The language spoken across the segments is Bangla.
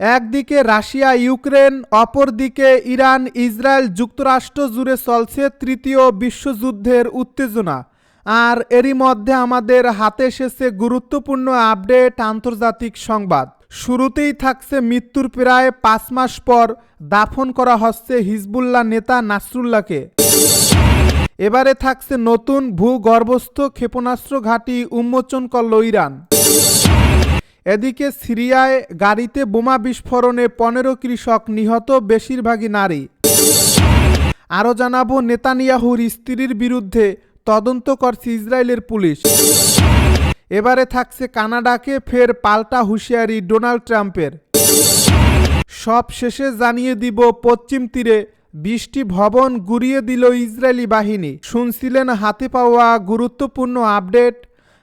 একদিকে রাশিয়া, ইউক্রেন, অপরদিকে ইরান, ইসরায়েল যুক্তরাষ্ট্র জুড়ে চলছে তৃতীয় বিশ্বযুদ্ধের উত্তেজনা। আর এরই মধ্যে আমাদের হাতে এসেছে গুরুত্বপূর্ণ আপডেট, আন্তর্জাতিক সংবাদ। শুরুতেই থাকছে মৃত্যুর প্রায় পাঁচ মাস পর দাফন করা হচ্ছে হিজবুল্লাহ নেতা নাসরুল্লাহকে। এবারে থাকছে নতুন ভূগর্ভস্থ ক্ষেপণাস্ত্র ঘাঁটি উন্মোচন করল ইরান। এদিকে সিরিয়ায় গাড়িতে বোমা বিস্ফোরণে পনেরো কৃষক নিহত, বেশিরভাগই নারী। আরও জানাব, নেতানিয়াহুর স্ত্রীর বিরুদ্ধে তদন্ত করছে ইসরায়েলের পুলিশ। এবারে থাকছে কানাডাকে ফের পাল্টা হুঁশিয়ারি ডোনাল্ড ট্রাম্পের। সব শেষে জানিয়ে দিব, পশ্চিম তীরে বৃষ্টি ভবন গুড়িয়ে দিল ইসরায়েলি বাহিনী। শুনছিলেন হাতে পাওয়া গুরুত্বপূর্ণ আপডেট।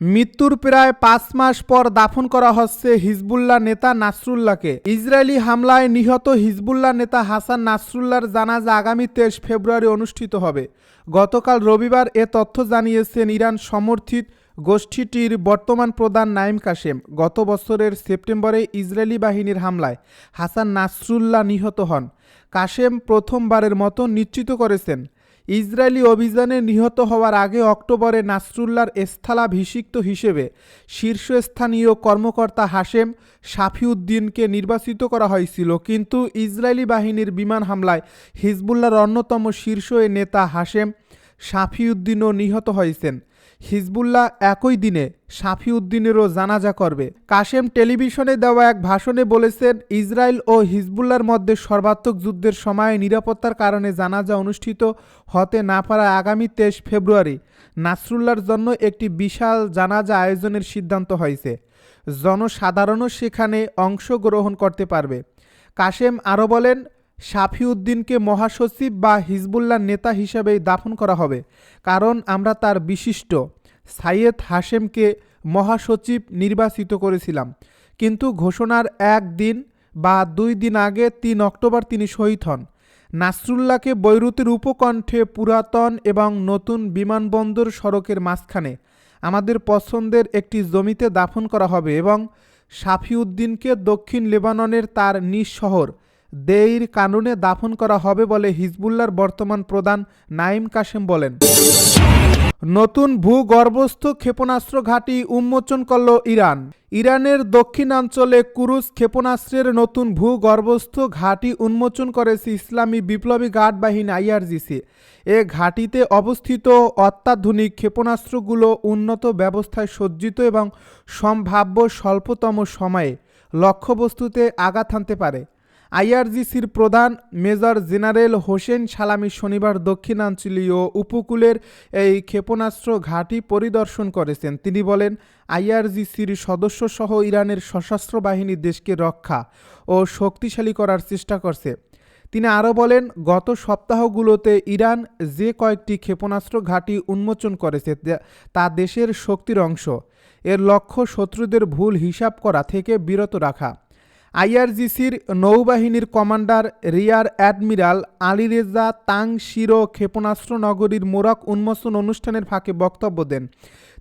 মৃত্যুর প্রায় পাঁচ মাস পর দাফন করা হচ্ছে হিজবুল্লাহ নেতা নাসরুল্লাহকে। ইসরায়েলি হামলায় নিহত হিজবুল্লাহ নেতা হাসান নাসরুল্লাহর জানাজা আগামী তেইশ ফেব্রুয়ারি অনুষ্ঠিত হবে। গতকাল রবিবার এ তথ্য জানিয়েছেন ইরান সমর্থিত গোষ্ঠীটির বর্তমান প্রধান নাইম কাশেম। গত বছরের সেপ্টেম্বরে ইসরায়েলি বাহিনীর হামলায় হাসান নাসরুল্লাহ নিহত হন। কাশেম প্রথমবারের মতো নিশ্চিত করেছেন। ইসরায়েলি অভিযানে নিহত হওয়ার আগে অক্টোবরে নাসরুল্লার স্থলাভিষিক্ত হিসেবে শীর্ষস্থানীয় কর্মকর্তা হাশেম শাফিউদ্দিনকে নির্বাচিত করা হয়েছিল। কিন্তু ইসরায়েলি বাহিনীর বিমান হামলায় হিজবুল্লার অন্যতম শীর্ষ নেতা হাশেম শাফিউদ্দিনও নিহত হয়েছেন। হিজবুল্লাহ একই দিনে শাফিউদ্দিনেরও জানাজা করবে। কাশেম টেলিভিশনে দেওয়া এক ভাষণে বলেছেন, ইসরায়েল ও হিজবুল্লার মধ্যে সর্বাত্মক যুদ্ধের সময় নিরাপত্তার কারণে জানাজা অনুষ্ঠিত হতে না পারা আগামী তেইশ ফেব্রুয়ারি নাসরুল্লার জন্য একটি বিশাল জানাজা আয়োজনের সিদ্ধান্ত হয়েছে। জনসাধারণও সেখানে অংশগ্রহণ করতে পারবে। কাশেম আরও বলেন শাফিউদ্দিনকে মহাসচিব বা হিজবুল্লাহ নেতা হিসাবেই দাফন করা হবে, কারণ আমরা তার বিশিষ্ট। সাইয়েদ হাশেমকে মহাসচিব নির্বাচিত করেছিলাম, কিন্তু ঘোষণার এক দিন বা দুই দিন আগে তিন অক্টোবর তিনি শহীদ হন। নাসরুল্লাহকে বৈরুতের উপকণ্ঠে পুরাতন এবং নতুন বিমানবন্দর সড়কের মাঝখানে আমাদের পছন্দের একটি জমিতে দাফন করা হবে এবং শাফিউদ্দিনকে দক্ষিণ লেবাননের তার নিজ শহর দেইর কানুনে দাফন করা হবে বলে হিজবুল্লার বর্তমান প্রধান নাইম কাশেম বলেন। নতুন ভূগর্ভস্থ ক্ষেপণাস্ত্র ঘাঁটি উন্মোচন করল ইরান। ইরানের দক্ষিণাঞ্চলে কুরুস ক্ষেপণাস্ত্রের নতুন ভূগর্ভস্থ ঘাঁটি উন্মোচন করেছে ইসলামী বিপ্লবী গার্ড বাহিনী আইআরজিসি। এ ঘাঁটিতে অবস্থিত অত্যাধুনিক ক্ষেপণাস্ত্রগুলো উন্নত ব্যবস্থায় সজ্জিত এবং সম্ভাব্য স্বল্পতম সময়ে লক্ষ্যবস্তুতে আঘাত হানতে পারে। আইআরজিসির প্রধান মেজর জেনারেল হোসেন সালামি শনিবার দক্ষিণাঞ্চলীয় উপকূলের এই ক্ষেপণাস্ত্র ঘাঁটি পরিদর্শন করেছেন। তিনি বলেন, আইআরজিসির সদস্যসহ ইরানের সশস্ত্র বাহিনী দেশকে রক্ষা ও শক্তিশালী করার চেষ্টা করছে। তিনি আরও বলেন, গত সপ্তাহগুলোতে ইরান যে কয়েকটি ক্ষেপণাস্ত্র ঘাঁটি উন্মোচন করেছে, তা দেশের শক্তির অংশ। এর লক্ষ্য শত্রুদের ভুল হিসাব করা থেকে বিরত রাখা। আইআরজিসির নৌবাহিনীর কমান্ডার রিয়ার অ্যাডমিরাল আলিরেজা তাং শিরো ক্ষেপণাস্ত্র নগরীর মোরাক উন্মোচন অনুষ্ঠানের ফাঁকে বক্তব্য দেন।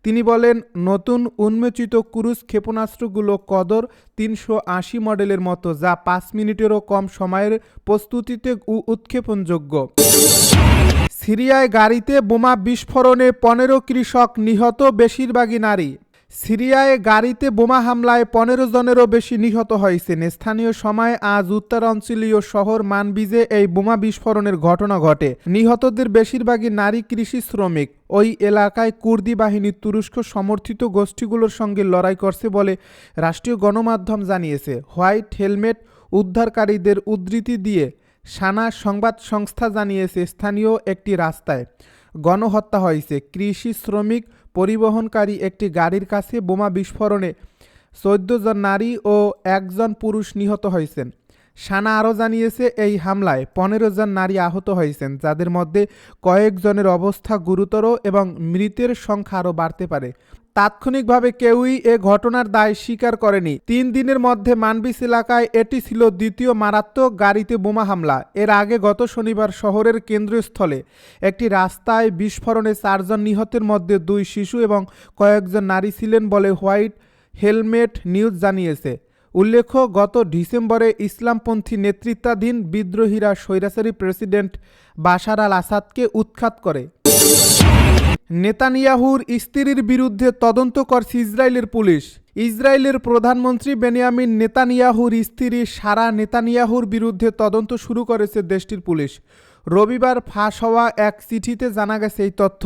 তিনি বলেন, নতুন উন্মোচিত ক্রুজ ক্ষেপণাস্ত্রগুলো কদর তিনশো আশি মডেলের মতো, যা পাঁচ মিনিটেরও কম সময়ের প্রস্তুতিতে উৎক্ষেপণযোগ্য। সিরিয়ায় গাড়িতে বোমা বিস্ফোরণে পনেরো কৃষক নিহত, বেশিরভাগই নারী। সিরিয়ায় গাড়িতে বোমা হামলায় পনেরো জনেরও বেশি নিহত হয়েছেন। স্থানীয় সময় আজ উত্তরাঞ্চলীয় শহর মানবিজে এই বোমা বিস্ফোরণের ঘটনা ঘটে। নিহতদের বেশিরভাগই নারী কৃষি শ্রমিক। ওই এলাকায় কুর্দি বাহিনী তুরস্ক সমর্থিত গোষ্ঠীগুলোর সঙ্গে লড়াই করছে বলে রাষ্ট্রীয় গণমাধ্যম জানিয়েছে। হোয়াইট হেলমেট উদ্ধারকারীদের উদ্ধৃতি দিয়ে সানা সংবাদ সংস্থা জানিয়েছে স্থানীয় একটি রাস্তায়। গণহত্যা হয়েছে। কৃষি শ্রমিক পরিবহনকারী একটি গাড়ির কাছে বোমা বিস্ফোরণে চোদ্দ জন নারী ও একজন পুরুষ নিহত হয়েছেন। সানা আরও জানিয়েছে, এই হামলায় পনেরো জন নারী আহত হয়েছেন, যাদের মধ্যে কয়েকজনের অবস্থা গুরুতর এবং মৃতের সংখ্যা আরও বাড়তে পারে। তাৎক্ষণিকভাবে কেউই এ ঘটনার দায় স্বীকার করেনি। তিন দিনের মধ্যে মানবিস এলাকায় এটি ছিল দ্বিতীয় মারাত্মক গাড়িতে বোমা হামলা। এর আগে গত শনিবার শহরের কেন্দ্রস্থলে একটি রাস্তায় বিস্ফোরণে চারজন নিহতের মধ্যে দুই শিশু এবং কয়েকজন নারী ছিলেন বলে হোয়াইট হেলমেট নিউজ জানিয়েছে। উল্লেখ্য, গত ডিসেম্বরে ইসলামপন্থী নেতৃত্বাধীন বিদ্রোহীরা স্বৈরাচারী প্রেসিডেন্ট বাশার আল আসাদকে উৎখাত করে। নেতানিয়াহুর স্ত্রীর বিরুদ্ধে তদন্ত করছে ইসরায়েলের পুলিশ। ইসরায়েলের প্রধানমন্ত্রী বেনিয়ামিন নেতানিয়াহুর স্ত্রী সারা নেতানিয়াহুর বিরুদ্ধে তদন্ত শুরু করেছে দেশটির পুলিশ। রবিবার ফাঁস হওয়া এক চিঠিতে জানা গেছে এই তথ্য।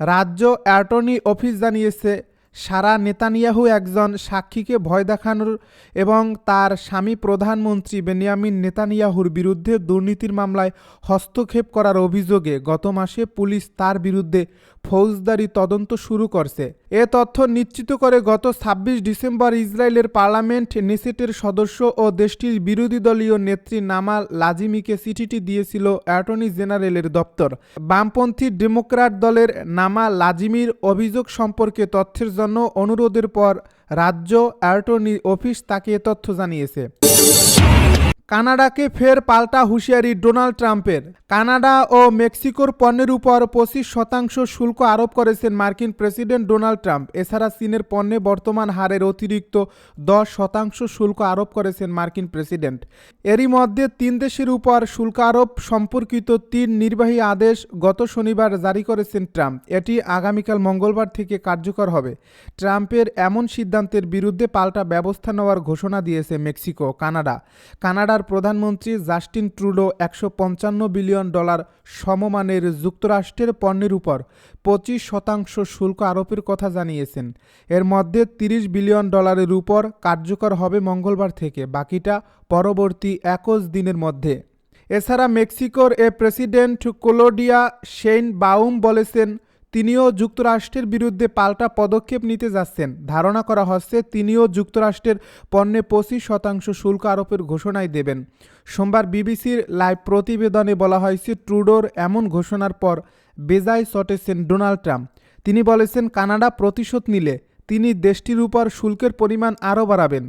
রাজ্য অ্যাটর্নি অফিস জানিয়েছে, সারা নেতানিয়াহু একজন সাক্ষীকে ভয় দেখানোর এবং তার স্বামী প্রধানমন্ত্রী বেনিয়ামিন নেতানিয়াহুর বিরুদ্ধে দুর্নীতির মামলায় হস্তক্ষেপ করার অভিযোগে গত মাসে পুলিশ তার বিরুদ্ধে ফৌজদারি তদন্ত শুরু করছে। এ তথ্য নিশ্চিত করে গত ছাব্বিশ ডিসেম্বর ইসরায়েলের পার্লামেন্ট নেসেটের সদস্য ও দেশটির বিরোধী দলীয় নেত্রী নামা লাজিমিকে চিঠিটি দিয়েছিল অ্যাটর্নি জেনারেলের দপ্তর। বামপন্থী ডেমোক্র্যাট দলের নামা লাজিমির অভিযোগ সম্পর্কে তথ্যের জন্য অনুরোধের পর রাজ্য অ্যাটর্নি অফিস তাকে তথ্য জানিয়েছে। কানাডাকে ফের পাল্টা হুঁশিয়ারি ডোনাল্ড ট্রাম্পের। কানাডা ও মেক্সিকোর পণ্যের উপর পঁচিশ শতাংশ শুল্ক আরোপ করেছেন মার্কিন প্রেসিডেন্ট ডোনাল্ড ট্রাম্প। এছাড়া চীনের পণ্যে বর্তমান হারের অতিরিক্ত দশ শতাংশ শুল্ক আরোপ করেছেন মার্কিন প্রেসিডেন্ট। এরই মধ্যে তিন দেশের উপর শুল্ক আরোপ সম্পর্কিত তিন নির্বাহী আদেশ গত শনিবার জারি করেছেন ট্রাম্প। এটি আগামীকাল মঙ্গলবার থেকে কার্যকর হবে। ট্রাম্পের এমন সিদ্ধান্তের বিরুদ্ধে পাল্টা ব্যবস্থা নেওয়ার ঘোষণা দিয়েছে মেক্সিকো কানাডা। কানাডার প্রধানমন্ত্রী জাস্টিন ট্রুডো একশো পঞ্চান্ন বিলিয়ন ডলার সমমানের যুক্তরাষ্ট্রের পণ্যের উপর পঁচিশ শতাংশ শুল্ক আরোপের কথা জানিয়েছেন। এর মধ্যে তিরিশ বিলিয়ন ডলারের উপর কার্যকর হবে মঙ্গলবার থেকে, বাকিটা পরবর্তী একুশ দিনের মধ্যে। এছাড়া মেক্সিকোর এ প্রেসিডেন্ট কোলোডিয়া শেইন বাউম বলেছেন তিনিও যুক্তরাষ্ট্রের বিরুদ্ধে পাল্টা পদক্ষেপ নিতে যাচ্ছেন। ধারণা করা হচ্ছে তিনিও যুক্তরাষ্ট্রের পণ্যে পঁচিশ শতাংশ শুল্ক আরোপের ঘোষণাই দেবেন। সোমবার বিবিসির লাইভ প্রতিবেদনে বলা হয়েছে, ট্রুডোর এমন ঘোষণার পর বেজায় চটেছেন ডোনাল্ড ট্রাম্প। তিনি বলেছেন, কানাডা প্রতিশোধ নিলে তিনি দেশটির উপর শুল্কের পরিমাণ আরও বাড়াবেন।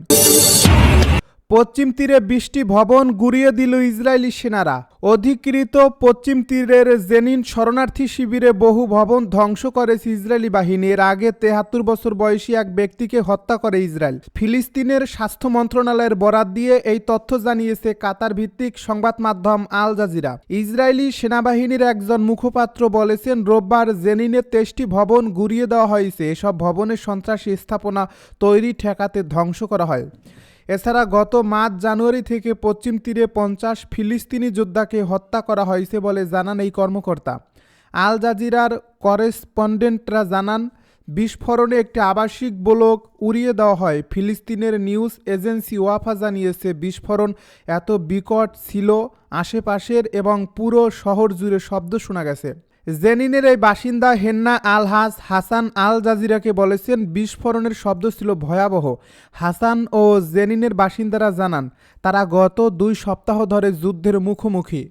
পশ্চিম তীরে বৃষ্টি ভবন গুড়িয়ে দিল ইসরায়েলি সেনারা। অধিকৃত পশ্চিম তীরের জেনিন শরণার্থী শিবিরে বহু ভবন ধ্বংস করেছে ইসরায়েলি বাহিনী। এর আগে তেহাত্তর বছর বয়সী এক ব্যক্তিকে হত্যা করে ইসরায়েল। ফিলিস্তিনের স্বাস্থ্য মন্ত্রণালয়ের বরাত দিয়ে এই তথ্য জানিয়েছে কাতার ভিত্তিক সংবাদ মাধ্যম আল জাজিরা। ইসরায়েলি সেনাবাহিনীর একজন মুখপাত্র বলেছেন, রোববার জেনিনের তেইশটি ভবন গুড়িয়ে দেওয়া হয়েছে। এসব ভবনের সন্ত্রাসী স্থাপনা তৈরি ঠেকাতে ধ্বংস করা হয়। এছাড়া গত মার্চ জানুয়ারি থেকে পশ্চিম তীরে পঞ্চাশ ফিলিস্তিনি যোদ্ধাকে হত্যা করা হয়েছে বলে জানান এই কর্মকর্তা। আল জাজিরার করেসপন্ডেন্টরা জানান, বিস্ফোরণে একটি আবাসিক ব্লক উড়িয়ে দেওয়া হয়। ফিলিস্তিনের নিউজ এজেন্সি ওয়াফা জানিয়েছে, বিস্ফোরণ এত বিকট ছিল আশেপাশের এবং পুরো শহর জুড়ে শব্দ শোনা গেছে। জেনিনের এই বাসিন্দা হেন্না আল হাস হাসান আল জাজিরাকে বলেছেন, বিস্ফোরণের শব্দ ছিল ভয়াবহ। হাসান ও জেনিনের বাসিন্দারা জানান, তারা গত দুই সপ্তাহ ধরে যুদ্ধের মুখোমুখি।